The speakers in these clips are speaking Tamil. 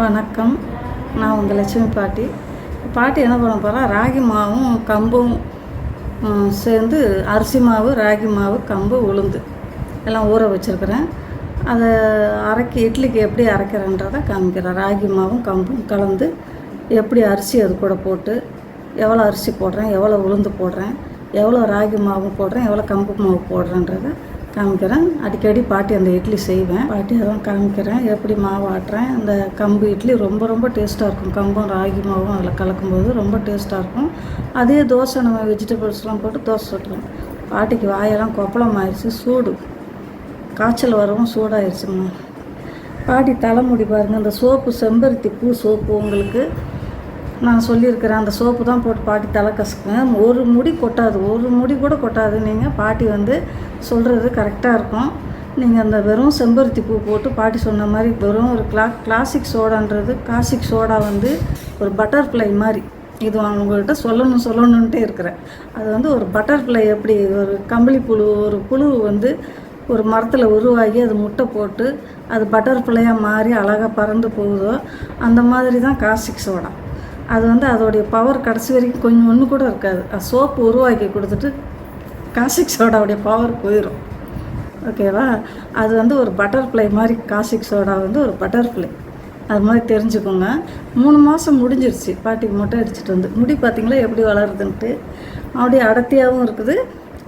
வணக்கம். நான் உங்கள் லட்சுமி பாட்டி. பாட்டி என்ன பண்ண போகிறா ராகி மாவும் கம்பும் சேர்ந்து அரிசி மாவு ராகி மாவு கம்பு உளுந்து எல்லாம் ஊற வச்சுருக்கிறேன். அதை அரைக்கி இட்லிக்கு எப்படி அரைக்கிறேன்றதை காமிக்கிறேன். ராகி மாவும் கம்பும் கலந்து எப்படி அரிசி அது கூட போட்டு எவ்வளோ அரிசி போடுறேன் எவ்வளோ உளுந்து போடுறேன் எவ்வளோ ராகி மாவு போடுறேன் எவ்வளோ கம்பு மாவு போடுறேன்றதை காமிக்கிறேன். அடிக்கடி பாட்டி அந்த இட்லி செய்வேன். பாட்டி அதான் காமிக்கிறேன். எப்படி மாவு ஆட்டுறேன். அந்த கம்பு இட்லி ரொம்ப ரொம்ப டேஸ்ட்டாக இருக்கும். கம்பும் ராகி மாவும் அதில் கலக்கும்போது ரொம்ப டேஸ்ட்டாக இருக்கும். அதே தோசை நம்ம வெஜிடபிள்ஸ்லாம் போட்டு தோசை சுட்டுவேன் பாட்டிக்கு வாயெல்லாம் கொப்பளம் ஆயிடுச்சு சூடு. காய்ச்சல் வரவும் சூடாயிருச்சும்மா பாட்டி தலைமுடி பாருங்கள் அந்த சோப்பு செம்பருத்தி பூ சோப்பு உங்களுக்கு நான் சொல்லியிருக்கிறேன். அந்த சோப்பு தான் போட்டு பாட்டி தலை கசுக்குங்க. ஒரு முடி கொட்டாது. ஒரு முடி கூட கொட்டாது. நீங்கள் பாட்டி வந்து சொல்கிறது கரெக்டாக இருக்கும். நீங்கள் அந்த வெறும் செம்பருத்தி பூ போட்டு பாட்டி சொன்ன மாதிரி வெறும் ஒரு கிளா கிளாசிக் சோடான்றது கிளாசிக் சோடா வந்து ஒரு பட்டர்ஃப்ளை மாதிரி. இது அவங்கள்ட்ட சொல்லணும் சொல்லணுன்ட்டே இருக்கிறேன். அது வந்து ஒரு பட்டர்ஃப்ளை எப்படி ஒரு கம்பளி புழு ஒரு புழு வந்து ஒரு மரத்தில் உருவாகி அது முட்டை போட்டு அது பட்டர்ஃப்ளையாக மாறி அழகாக பறந்து போகுதோ அந்த மாதிரி தான் காசிக் சோடா. அது வந்து அதோடைய பவர் கடைசி வரைக்கும் கொஞ்சம் ஒன்று கூட இருக்காது. அது சோப்பு உருவாக்கி கொடுத்துட்டு காசிக் சோடாவுடைய பவர் போயிடும் ஓகேவா அது வந்து ஒரு பட்டர்ஃப்ளை மாதிரி காசிக் சோடா வந்து ஒரு பட்டர்ஃப்ளை அது மாதிரி தெரிஞ்சுக்கோங்க. மூணு மாதம் முடிஞ்சிருச்சு. பாட்டிக்கு மட்டும் அடிச்சிட்டு வந்து. முடி பார்த்திங்களா எப்படி வளருதுன்ட்டு. அப்படியே அடர்த்தியாகவும் இருக்குது.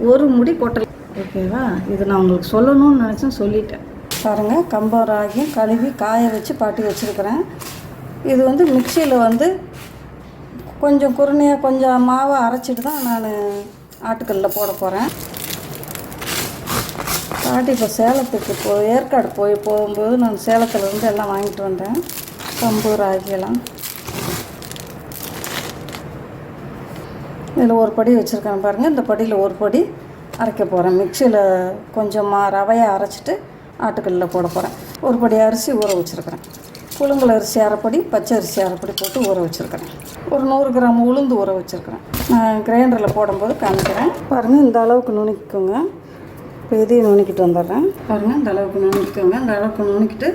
ஒரு முடி கொட்டல். ஓகேவா இது நான் உங்களுக்கு சொல்லணும்னு நினச்சேன் சொல்லிட்டேன். பாருங்கள் கம்பம் ராகியும் கழுவி காய வச்சு பாட்டி வச்சுருக்கிறேன். இது வந்து மிக்சியில் வந்து கொஞ்சம் குருணையாக கொஞ்சம் மாவை அரைச்சிட்டு தான் நான் ஆட்டுக்கல்ல போட போகிறேன். பாட்டி இப்போ சேலத்துக்கு போ ஏற்காடு போய் போகும்போது நான் சேலத்துலேருந்து எல்லாம் வாங்கிட்டு வந்தேன். கம்பு ராகியெல்லாம் இதில் ஒரு படி வச்சுருக்கேன் பாருங்கள் இந்த படியில் ஒரு படி அரைக்க போகிறேன். மிக்சியில் கொஞ்சமாக ரவையை அரைச்சிட்டு ஆட்டுக்கல்லில் போட போகிறேன். ஒரு படி அரிசி ஊற வச்சுருக்கிறேன். புழுங்கல் அரிசி அரைப்படி பச்சை அரிசி அரைப்படி போட்டு ஊற வச்சுருக்கிறேன். ஒரு நூறு கிராம் உளுந்து ஊற வச்சுருக்கிறேன். நான் கிரைண்டரில் போடும்போது காமிக்கிறேன். பாருங்கள் இந்த அளவுக்கு நுணுக்கிக்கோங்க. இப்போ இதையும் நுணுக்கிட்டு வந்துடுறேன். பாருங்கள் இந்த அளவுக்கு நுணுக்கிக்கோங்க. இந்த அளவுக்கு நுணுக்கிட்டு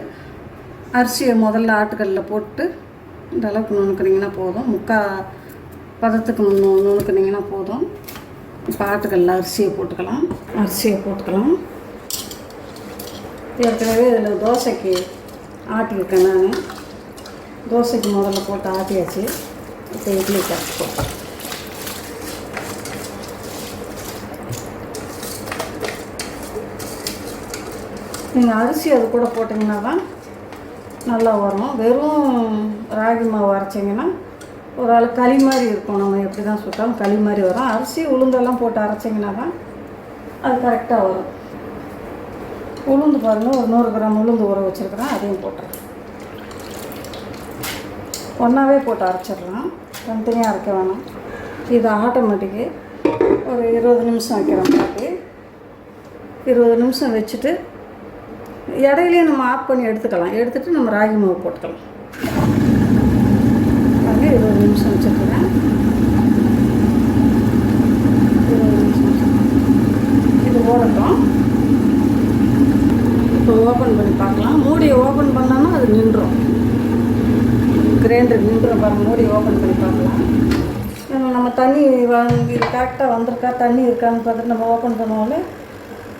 அரிசியை முதல்ல ஆட்டுக்கல்லில் போட்டு இந்த அளவுக்கு நுணுக்குனீங்கன்னா போதும். முக்கால் பதத்துக்கு நு நுணுக்குனீங்கன்னா போதும். இப்போ ஆட்டுக்கல்ல அரிசியை போட்டுக்கலாம். அரிசியை போட்டுக்கலாம். ஏற்கனவே இதில் தோசைக்கு ஆட்டியிருக்கேன் நான். தோசைக்கு முதல்ல போட்டு ஆட்டியாச்சு. இப்போ இட்லி கற்றுப்போம் நீங்கள் அரிசி அது கூட போட்டிங்கன்னா தான் நல்லா வரும். வெறும் ராகி மாவு அரைச்சிங்கன்னா ஒரு ஆள் களி மாதிரி இருக்கும். நம்ம எப்படி தான் சுட்டாலும் களி மாதிரி வரும். அரிசி உளுந்தெல்லாம் போட்டு அரைச்சிங்கன்னா தான் அது கரெக்டாக வரும். உளுந்து பாருங்கள் ஒரு நூறு கிராம் உளுந்து ஊற வச்சுருக்குறேன் அதையும் போட்டுறேன். ஒன்றாவே போட்டு அரைச்சிடலாம். தனித்தனியாக அரைக்க வேணாம். இது ஆட்டோமேட்டிக்கு ஒரு இருபது நிமிஷம் வைக்கிறோம் பாட்டி இருபது நிமிஷம் வச்சுட்டு இடையிலேயே நம்ம ஆஃப் பண்ணி எடுத்துக்கலாம். எடுத்துட்டு நம்ம ராகி மாவு போட்டுக்கலாம். பாருங்க இருபது நிமிஷம் வச்சுருக்கிறேன். இருபது நிமிஷம் இது ஓடட்டும். ஓப்பன் பண்ணி பார்க்கலாம். மூடியை ஓப்பன் பண்ணோன்னா அது நின்றோம். கிரைண்டர் நின்றும் பாருங்க மூடியை ஓப்பன் பண்ணி பார்க்கலாம். நம்ம தண்ணி வாங்கி கரெக்டாக வந்திருக்கா தண்ணி இருக்கான்னு பார்த்துட்டு நம்ம ஓப்பன் பண்ணுவோம்ல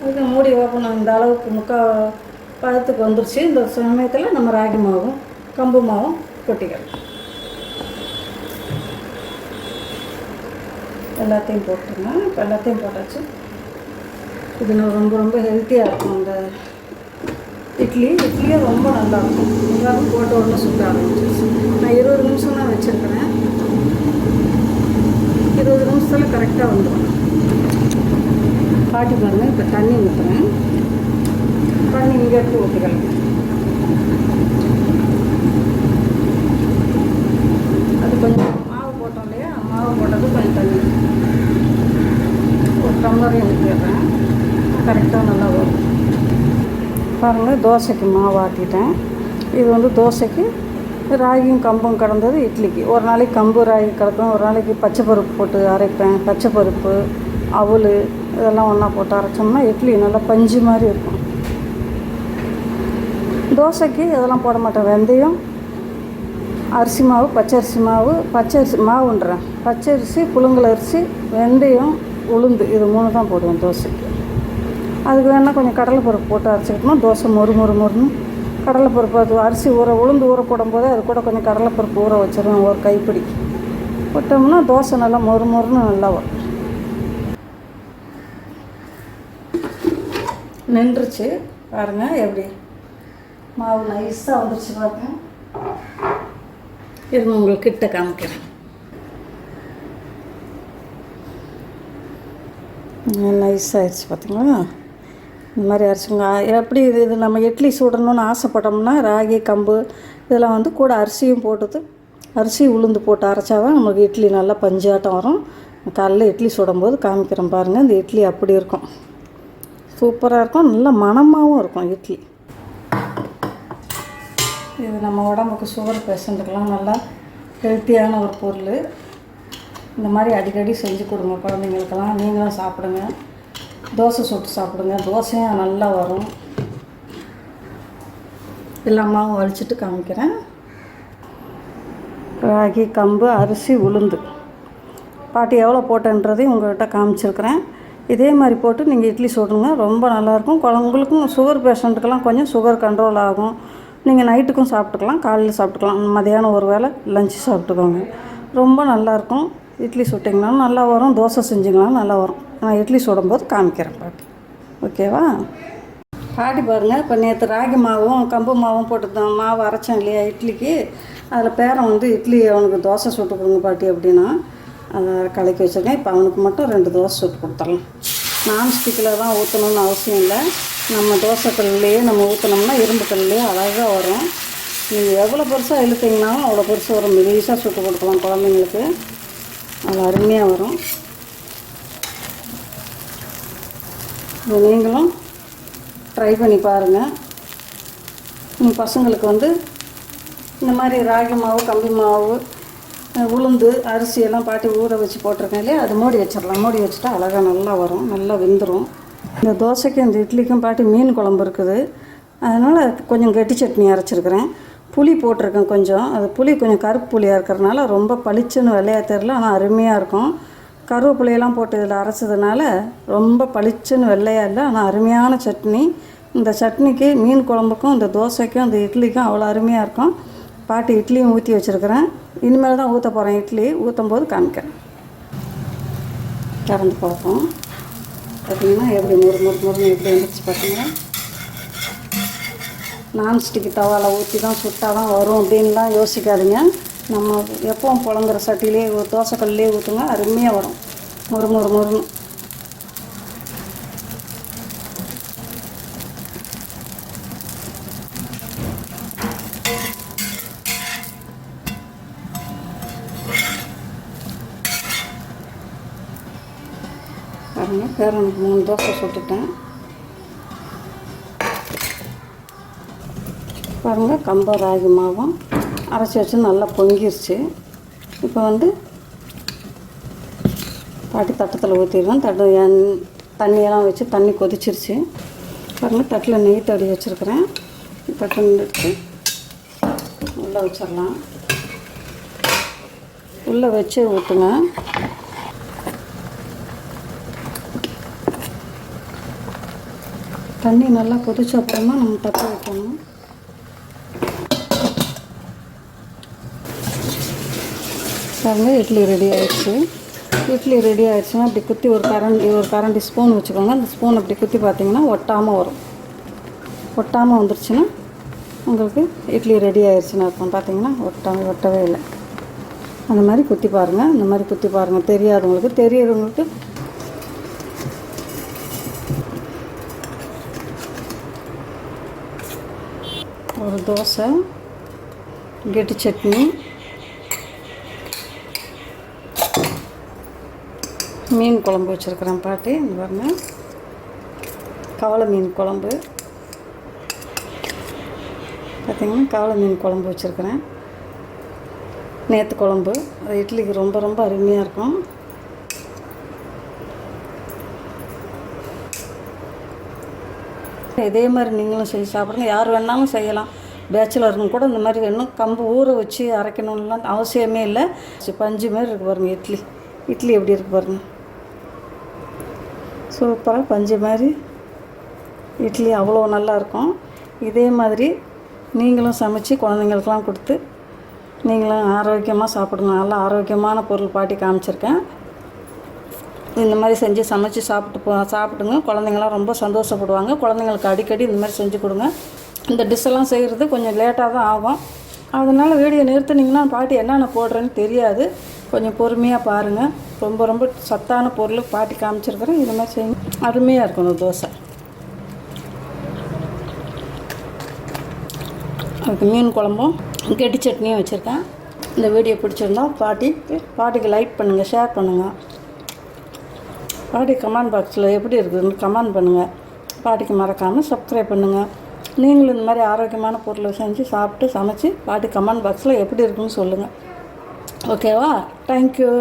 இது மூடி ஓப்பன் இந்த அளவுக்கு முக்கால் பதத்துக்கு வந்துருச்சு. இந்த சமயத்தில் நம்ம ராகி மாவும் கம்பு மாவும் கொட்டிக்கலாம். எல்லாத்தையும் போட்டுருங்க. இப்போ எல்லாத்தையும் போட்டாச்சு. இது ரொம்ப ரொம்ப ஹெல்த்தியாக இருக்கும் அந்த இட்லி இட்லியே ரொம்ப நல்லாயிருக்கும் எல்லாரும் போட்ட உடனே சுத்த ஆரம்பிச்சிருச்சு. நான் இருபது நிமிஷம் தான் வச்சுருக்கிறேன். இருபது நிமிஷத்தில் கரெக்டாக வந்துடும் பாட்டி பாருங்கள் இப்போ தண்ணி ஊற்றுறேன் தண்ணி இங்கே எடுத்து ஊற்றிக்கலாம் அது கொஞ்சம் மாவு போட்டோம் இல்லையா? மாவு போட்டது கொஞ்சம் தண்ணி. ஒரு டம்ளரையும் ஊற்றிடுறேன் கரெக்டாக நல்லா வரும். பாருங்கள் தோசைக்கு மாவு ஆட்டிட்டேன். இது வந்து தோசைக்கு ராகியும் கம்பும் கலந்தது இட்லிக்கு. ஒரு நாளைக்கு கம்பு ராகி கலப்பேன் ஒரு நாளைக்கு பச்சை பருப்பு போட்டு அரைப்பேன். பச்சை பருப்பு அவல் இதெல்லாம் ஒன்றா போட்டு அரைச்சோம்னா இட்லி நல்லா பஞ்சு மாதிரி இருக்கும். தோசைக்கு இதெல்லாம் போட மாட்டேன். வெந்தயம் அரிசி மாவு பச்சரிசி மாவு பச்சரிசி மாவுன்றேன். பச்சரிசி புழுங்கல் அரிசி வெந்தயம் உளுந்து இது மூணு தான் போடுவேன் தோசைக்கு. அதுக்கு வேணால் கொஞ்சம் கடலைப்பருப்பு போட்டு அரைச்சிக்கிட்டோம்னா தோசை மொறு மொறு மொறுன்னு. கடலைப்பருப்பு அது அரிசி ஊற உளுந்து ஊற போடும்போது அது கூட கொஞ்சம் கடலைப்பருப்பு ஊற வச்சிருவேன் ஒரு கைப்பிடி. போட்டோம்னா தோசை நல்லா மொறு மொறுன்னு நல்லா வரும். நின்றுச்சு. பாருங்க எப்படி மாவு நைஸாக வந்துருச்சு பாருங்க. இது உங்களுக்கு கிட்ட காமிக்கிறேன். நைஸ் ஆயிடுச்சு பார்த்தீங்களா இந்த மாதிரி அரிசிங்க. எப்படி இது இது நம்ம இட்லி சுடணும்னு ஆசைப்பட்டோம்னா ராகி கம்பு இதெல்லாம் வந்து கூட அரிசியும் போட்டது அரிசி உளுந்து போட்டு அரைச்சா தான் நமக்கு இட்லி நல்லா பஞ்சாட்டம் வரும். காலைல இட்லி சுடும்போது காமிக்கிறேன் பாருங்கள் இந்த இட்லி அப்படி இருக்கும். சூப்பராக இருக்கும் நல்லா மணமாகவும் இருக்கும் இட்லி. இது நம்ம உடம்புக்கு சுகர் பேஷண்ட்டுக்கெல்லாம் நல்லா ஹெல்த்தியான ஒரு பொருள். இந்த மாதிரி அடிக்கடி செஞ்சு கொடுங்க குழந்தைங்களுக்கெல்லாம் நீங்களும் சாப்பிடுங்க. தோசை சுட்டு சாப்பிடுங்க. தோசையும் நல்லா வரும். எல்லா மாவும் வலிச்சிட்டு காமிக்கிறேன். ராகி கம்பு அரிசி உளுந்து. பாட்டி எவ்வளோ போட்டேன்றதையும் உங்கள்கிட்ட காமிச்சிருக்கிறேன். இதே மாதிரி போட்டு நீங்கள் இட்லி சுடுங்க ரொம்ப நல்லாயிருக்கும். குழந்தைங்களுக்கும் சுகர் பேஷண்ட்டுக்கெல்லாம் கொஞ்சம் சுகர் கண்ட்ரோல் ஆகும். நீங்கள் நைட்டுக்கும் சாப்பிட்டுக்கலாம். காலையில் சாப்பிட்டுக்கலாம். மதியானம் ஒரு வேளை லஞ்சு சாப்பிட்டுக்கோங்க. ரொம்ப நல்லாயிருக்கும். இட்லி சுட்டிங்கனாலும் நல்லா வரும். தோசை செஞ்சிங்கனாலும் நல்லா வரும். நான் இட்லி சுடும்போது காமிக்கிறேன் பாட்டி. ஓகேவா? பாட்டி பாருங்கள் இப்போ நேற்று ராகி மாவும் கம்பு மாவும் போட்டு தான் மாவு அரைச்சேன் இல்லையா இட்லிக்கு. அதில் பேரன் வந்து இட்லி அவனுக்கு தோசை சுட்டு கொடுங்க பாட்டி அப்படின்னா அதை கலக்கி வச்சுருக்கேன். இப்போ அவனுக்கு மட்டும் ரெண்டு தோசை சுட்டு கொடுத்துடலாம். நான்ஸ்டிக்கில் தான் ஊற்றணும்னு அவசியம் இல்லை. நம்ம தோசை கல்லையே நம்ம ஊற்றினோம்னா இரும்பு கல்லையே அழகாக வரும். நீங்கள் எவ்வளோ பெருசாக இழுத்தீங்கனாலும் அவ்வளோ பெருசாக வரும். மெலிசாக சுட்டு கொடுக்கலாம் குழந்தைங்களுக்கு. அது அருமையாக வரும் இது நீங்களும் ட்ரை பண்ணி பாருங்கள் உங்கள் பசங்களுக்கு வந்து இந்த மாதிரி ராகி மாவு கம்பி மாவு உளுந்து அரிசி எல்லாம் பாட்டி ஊற வச்சு போட்டிருக்கேன் இல்லையா? அது மூடி வச்சிடலாம். மூடி வச்சுட்டா அழகாக நல்லா வரும். நல்லா வெந்துடும் இந்த தோசைக்கும் இந்த இட்லிக்கும் பாட்டி மீன் குழம்பு இருக்குது. அதனால் கொஞ்சம் கெட்டி சட்னி அரைச்சிருக்கிறேன். புளி போட்டிருக்கேன் கொஞ்சம். அது புளி கொஞ்சம் கருப்பு புளியாக இருக்கிறதுனால ரொம்ப பளிச்சுன்னு விளையா தெரில ஆனால் அருமையாக இருக்கும். கருவேப்பிலையெல்லாம் போட்டு இதில் அரைச்சதுனால ரொம்ப பளிச்சுன்னு வெள்ளையாக இல்லை ஆனால் அருமையான சட்னி. இந்த சட்னிக்கு மீன் குழம்புக்கும் இந்த தோசைக்கும் இந்த இட்லிக்கும் அவ்வளோ அருமையாக இருக்கும். பாட்டி இட்லியும் ஊற்றி வச்சுருக்கிறேன். இனிமேல் தான் ஊற்ற போகிறேன் இட்லி. ஊற்றும் போது காமிக்கிறேன். திறந்து பார்ப்போம். பார்த்தீங்கன்னா எப்படி முறு முறு முறுன்னு எப்படி வந்துச்சு பார்த்தீங்கன்னா நான்ஸ்டிக் தவாவில் ஊற்றி தான் சுட்டால் தான் வரும் அப்படின்லாம் யோசிக்காதீங்க. நம்ம எப்பவும் புழங்குற சட்டிலே தோசைக்கல்லே ஊற்றுங்க அருமையாக வரும். மொறு மொறு முறுன்னு பாருங்க பேரனுக்கு மூணு தோசை சுட்டுட்டேன். பாருங்கள் கம்ப ராகி மாவும் அரைச்சி வச்சு நல்லா பொங்கிருச்சு. இப்போ வந்து பாட்டி தட்டத்தில் ஊற்றிடுவேன் தட்டு எண் தண்ணியெல்லாம் வச்சு தண்ணி கொதிச்சிருச்சு. பாருங்கள் தட்டில் நெய் தடி வச்சுருக்கிறேன். தட்டு எடுத்து உள்ளே வச்சிடலாம். உள்ளே வச்சு ஊற்றுங்க தண்ணி நல்லா கொதிச்ச அப்புறமா நம்ம தட்டு வைக்கணும். பாருங்கள் இட்லி ரெடி ஆயிடுச்சு. இட்லி ரெடி ஆயிடுச்சுன்னா அப்படி குத்தி ஒரு கரண்டி ஒரு கரண்டி ஸ்பூன் வச்சுக்கோங்க. அந்த ஸ்பூன் அப்படி குத்தி பார்த்தீங்கன்னா ஒட்டாமல் வரும். ஒட்டாமல் வந்துருச்சுன்னா உங்களுக்கு இட்லி ரெடி ஆயிடுச்சுன்னு அர்த்தம். பார்த்தீங்கன்னா ஒட்டாமல் ஒட்டவே இல்லை. அந்த மாதிரி குத்தி பாருங்கள் அந்த மாதிரி குத்தி பாருங்கள் தெரியாதவங்களுக்கு தெரியிறவங்களுக்கு ஒரு தோசை கெட்டி சட்னி மீன் குழம்பு வச்சுருக்கிறேன் பாட்டி. இந்த பாருங்கள் கவலை மீன் குழம்பு. பார்த்திங்கன்னா கவலை மீன் குழம்பு வச்சுருக்கிறேன். நேற்று குழம்பு. அது இட்லிக்கு ரொம்ப ரொம்ப அருமையாக இருக்கும். இதே மாதிரி நீங்களும் செஞ்சு சாப்பிடுங்க. யார் வேணாலும் செய்யலாம். பேச்சுலருங்க கூட இந்த மாதிரி வேணும். கம்பு ஊற வச்சு அரைக்கணும்லாம் அவசியமே இல்லை. பஞ்சு மாதிரி இருக்கு பாருங்கள் இட்லி. இட்லி எப்படி இருக்கு பாருங்கள் சூப்பராக பஞ்சு மாதிரி. இட்லி அவ்வளோ நல்லாயிருக்கும் இதே மாதிரி நீங்களும் சமைச்சு குழந்தைங்களுக்கெல்லாம் கொடுத்து நீங்களும் ஆரோக்கியமாக சாப்பிடுங்க நல்லா ஆரோக்கியமான பொருள் பாட்டி காமிச்சிருக்கேன். இந்த மாதிரி செஞ்சு சமைச்சு சாப்பிட்டு போ சாப்பிடுங்க. குழந்தைங்களாம் ரொம்ப சந்தோஷப்படுவாங்க. குழந்தைங்களுக்கு அடிக்கடி இந்த மாதிரி செஞ்சு கொடுங்க. இந்த டிஷ்ஷெல்லாம் செய்கிறது கொஞ்சம் லேட்டாக தான் ஆகும். அதனால் வீடியோ நிறுத்துனீங்கன்னா பாட்டி என்னென்ன போடுறேன்னு தெரியாது. கொஞ்சம் பொறுமையாக பாருங்கள் ரொம்ப ரொம்ப சத்தான பொருள் பாட்டி காமிச்சிருக்கிறேன். இது மாதிரி செய்யணும் அருமையாக இருக்கும் இந்த தோசை. அதுக்கு மீன் குழம்பும் கெட்டி சட்னியும் வச்சுருக்கேன். இந்த வீடியோ பிடிச்சிருந்தா பாட்டிக்கு பாட்டிக்கு லைக் பண்ணுங்கள் ஷேர் பண்ணுங்கள் பாட்டி கமெண்ட் பாக்ஸில் எப்படி இருக்குதுன்னு கமெண்ட் பண்ணுங்கள் பாட்டிக்கு மறக்காமல் சப்ஸ்கிரைப் பண்ணுங்கள் நீங்களும் இந்த மாதிரி ஆரோக்கியமான பொருளை செஞ்சு சாப்பிட்டு சமைச்சு பாட்டி கமெண்ட் பாக்ஸில் எப்படி இருக்குன்னு சொல்லுங்கள் ஓகேவா தேங்க்யூ